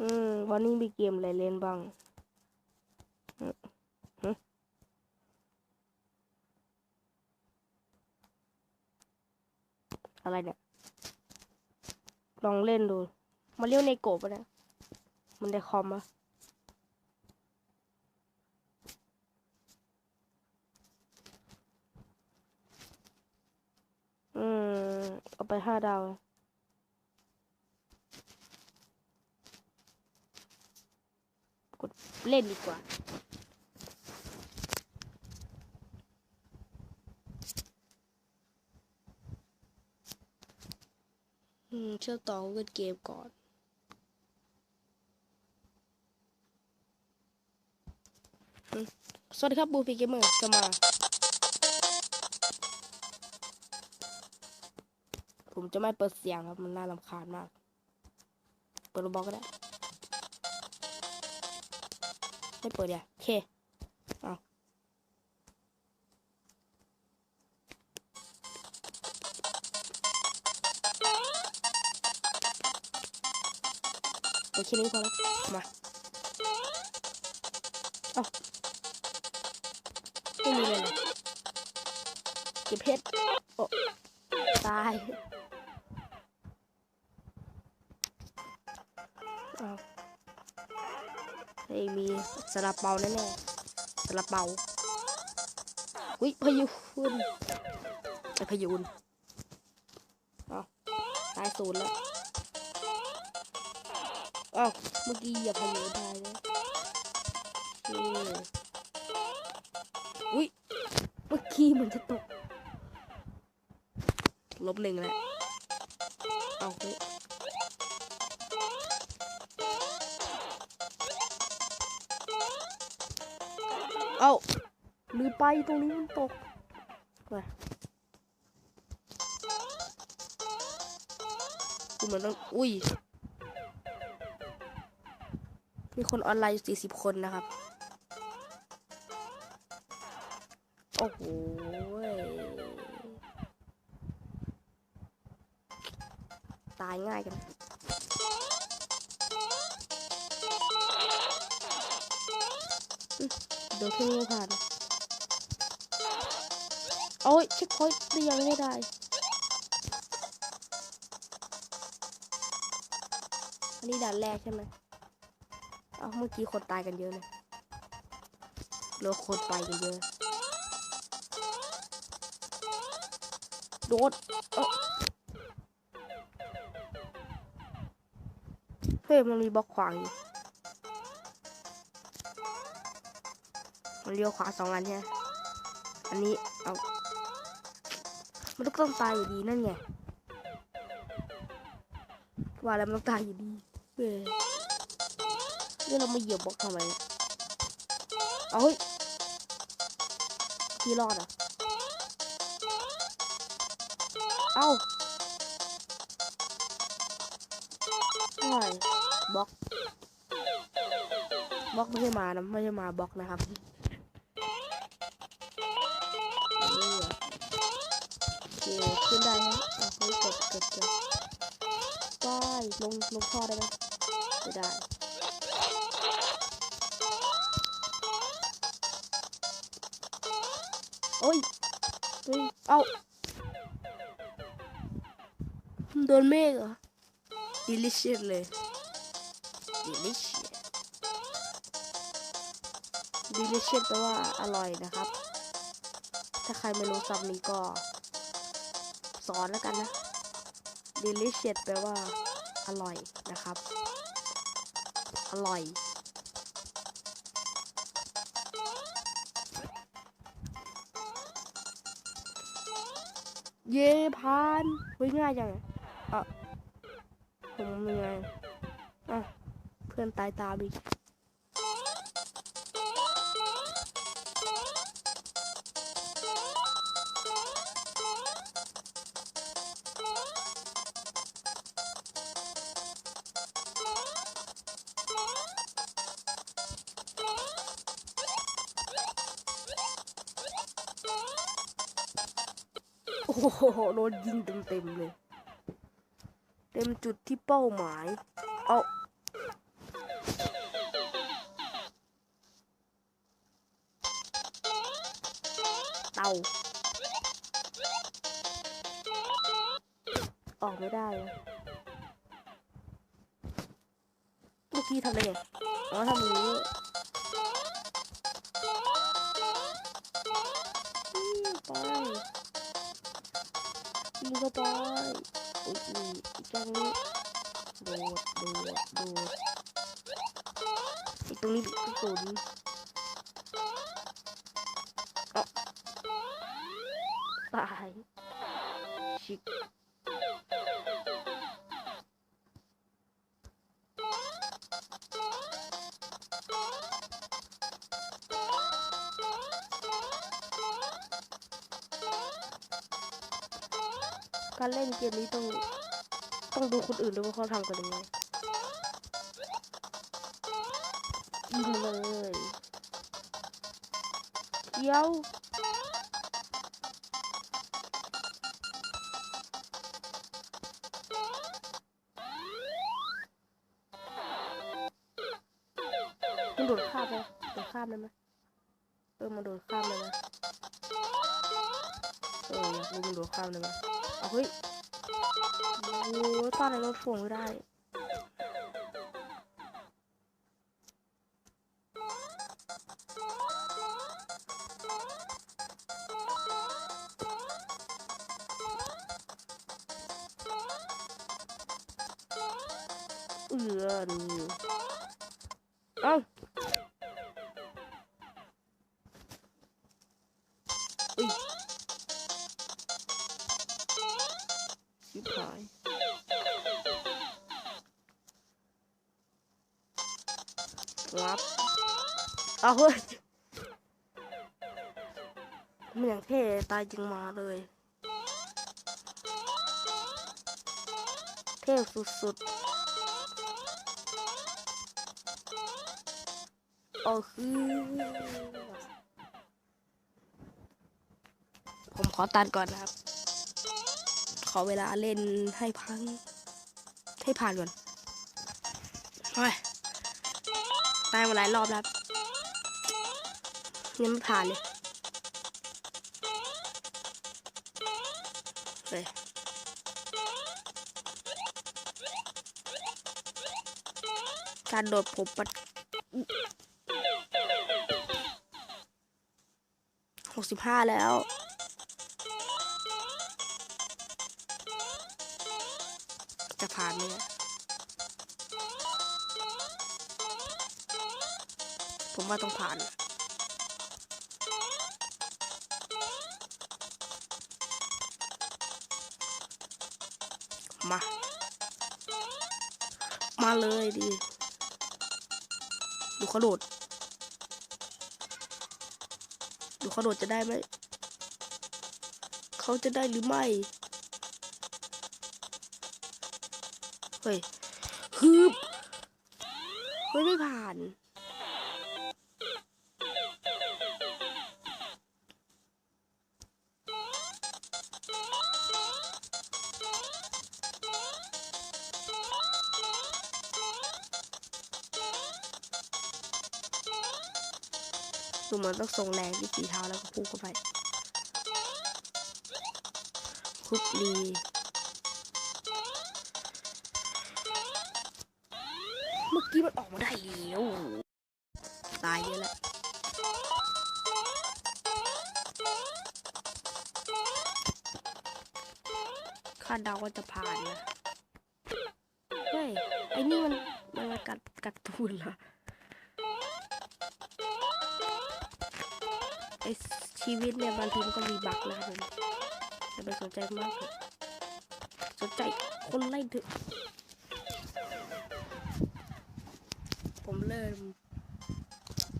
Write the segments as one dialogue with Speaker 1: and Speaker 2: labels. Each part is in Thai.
Speaker 1: อืม วันนี้มีเกมอะไรเล่นบ้างอะไรเนี่ย ลองเล่นดู มาเรียวในโกบปะเนี่ย มันได้คอมอะอืม เอาไปห้าดาว กด เล่นดีกว่าอืมเชื่อมต่อเล่นเกมก่อนสวัสดีครับบูฟีเกมเมอร์จะมา ผมจะไม่เปิดเสียงครับ มันน่ารำคาญมาก เปิดระบอกก็ได้ ไม่เปิดอะโอเคเอาโอเคนี้พอแล้วมาเอาไม่มีเลยเก็บเพชรโอ้ตายเอาเฮ้ยมีสลับเปาแน่ๆสลับเปาอุ้ยพายุนไอพายุนเอาตายศูนย์แล้วอ้าวเมื่อกี้อย่าพายุตายเลยอุ้ยเมื่อกี้มันจะตกลบหนึ่งแล้วเอาเฮ้ย เอาลืมไปตรงนี้มันตกไปกูเหมือนต้อง อุ้ย มีคนออนไลน์อยู่สี่สิบคนนะครับ โอ้โหตายง่ายกัน เดี๋ยวแค่นี้ผ่านโอ้ยเช็คพอยต์ตียังไม่ได้อันนี้ด่านแรกใช่ไหมเอ้าเมื่อกี้คนตายกันเยอะเลยเหลือคนไปกันเยอะ โดดเอ้าเฮ้ยมันมีบล็อกขวางอยู่ มันเลี้ยวขวาสองอันใช่ไหมอันนี้เอามันต้องตายอยู่ดีนั่นไงว่าแล้วมันต้องตายอยู่ดีเว้ยนี่เรามาเหยียบบล็อกทำไมเอาเฮ้ยพี่รอดอะเอ้าอะไรบล็อกบล็อกไม่ใช่มานะไม่ใช่มาบล็อกนะครับ ขึ้นได้ฮะอะเฮ้กดกดกดได้ลงลงท่อได้ไหมไม่ได้โอ้ยเฮ้ยเอ้าโดนเมฆเหรอ delicious เลย delicious delicious แปลว่าอร่อยนะครับ ถ้าใครไม่รู้ศัพท์นี้ก็ สอนแล้วกันนะ delicious แปลว่า อร่อยนะครับ อร่อย เย่พานเฮ้ยง่ายจังอะผมเหนื่อยอะเพื่อนตายตามอีก โอ้โหโดนยิงเต็มเต็มเลย เต็มจุดที่เป้าหมาย เอาเตาออกไม่ได้เมื่อกี้ทำอะไรอ๋อทำนี้ เข้าไปอุ้ยอุ้ยอีกแกงนี้โดดโดดโดดอีกตรงนี้กระสุนเอาตายชิก การเล่นเกมนี้ต้องต้องดูคนอื่นด้วยว่าเขาทำกันยังไงยิงเลยเดี๋ยวมันโดดข้ามไปโดดข้ามได้ไหมเออมันโดดข้ามได้ไหมเอออยากรู้มันโดดข้ามได้ไหม เอาเฮ้ยโอ้ตอนไหนรถถ่วงไม่ได้ เอือน เอาเฮ้ยมันอย่างเท่ตายจริงมาเลย เท่สุดๆโอ้คือผมขอตัดก่อนนะครับ ขอเวลาเล่นให้พัง ให้ผ่านก่อนเฮ้ยตายมาหลายรอบแล้ว ยังไม่ผ่านเลยเฮ้ยการโดดผมปัดหกสิบห้าแล้วจะผ่านไหมนะผมว่าต้องผ่าน มา มาเลยดิ ดูเขาโดด ดูเขาโดดจะได้ไหม เขาจะได้หรือไม่ เฮ้ย ฮึบ เฮ้ย ไม่ผ่าน ดูเหมือนต้องส่งแรงที่ฝีเท้าแล้วก็พุ่งเข้าไปคุกดีเมื่อกี้มันออกมาได้แล้วตายเยอะแล้วคาดเดาว่าจะผ่านนะ เฮ้ย ไอ้นี่มันมันมากัดกัดตูนเหรอ ชีวิตเนี่ยบางทีมันก็มีบั๊กนะครับผมอย่าไปสนใจมากเลยสนใจคนไล่เถอะผมเริ่ม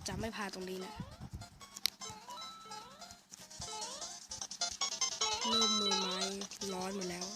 Speaker 1: จะไม่พาตรงนี้แหละเริ่มมือไม้ร้อนหมดแล้ว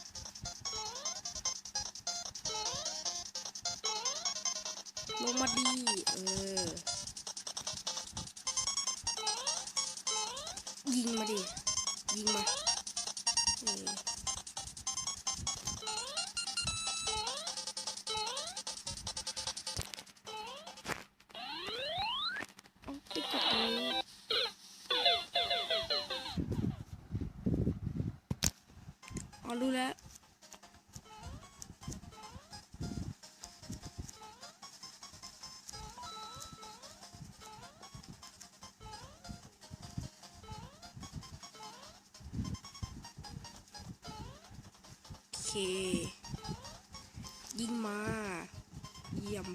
Speaker 1: รู้แล้วเคยิงมา เยี่ยม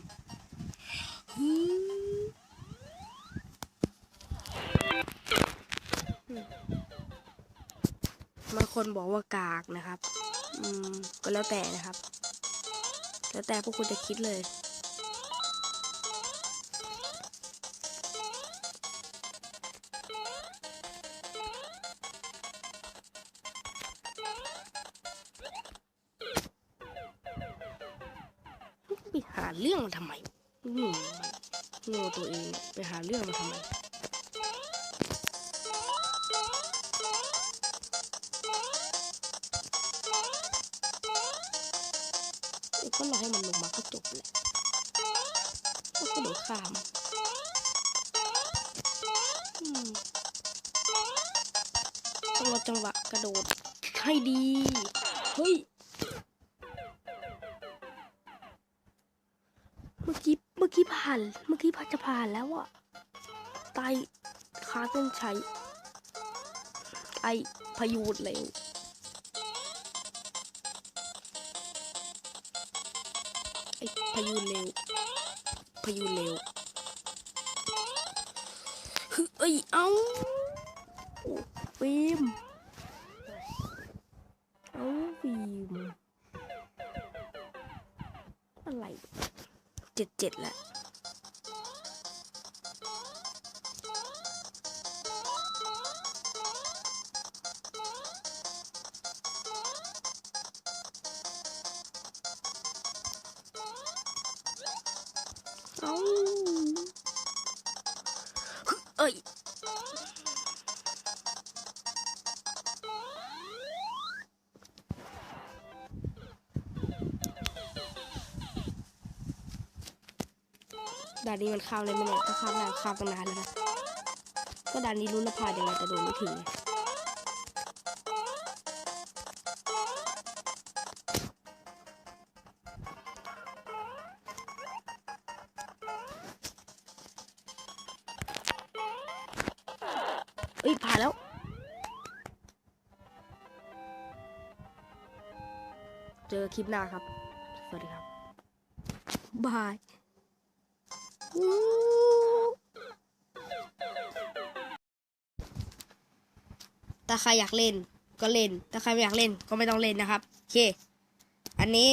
Speaker 1: ฮึม บางคนบอกว่ากากนะครับ อืมก็แล้วแต่นะครับ แล้วแต่พวกคุณจะคิดเลยไปหาเรื่องมันทำไมโง่มันโง่ตัวเอง ไปหาเรื่องมันทำไม จังหวะกระโดดให้ดี เฮ้ย เมื่อกี้เมื่อกี้ผ่าน เมื่อกี้พาจะผ่านแล้วอะตายคาเส้นชัยไอพายุดเร็วไอพายุเร็วพายุเร็วเอ้ย เอาโอ้ฟิล์ม ฟิล์มอะไรเจ็ดเจ็ดแล้ว ด่านนี้มันข้ามเลยไมเนี่ยถ้าข้ามได้ข้ามตั้งนานแล้วนะก็ด่านนี้รู้ละผายังไงแต่โดนไม่ถึงไงเอ้ยผ่านแล้วเจอคลิปหน้าครับ สวัสดีครับ บาย ถ้าใครอยากเล่นก็เล่น ถ้าใครไม่อยากเล่นก็ไม่ต้องเล่นนะครับ โอเค อันนี้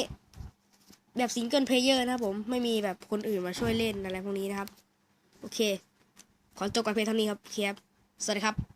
Speaker 1: แบบซิงเกิลเพลเยอร์นะครับผม ไม่มีแบบคนอื่นมาช่วยเล่นอะไรพวกนี้นะครับ โอเค ขอจบกับเพลงเท่านี้ครับ เคครับ สวัสดีครับ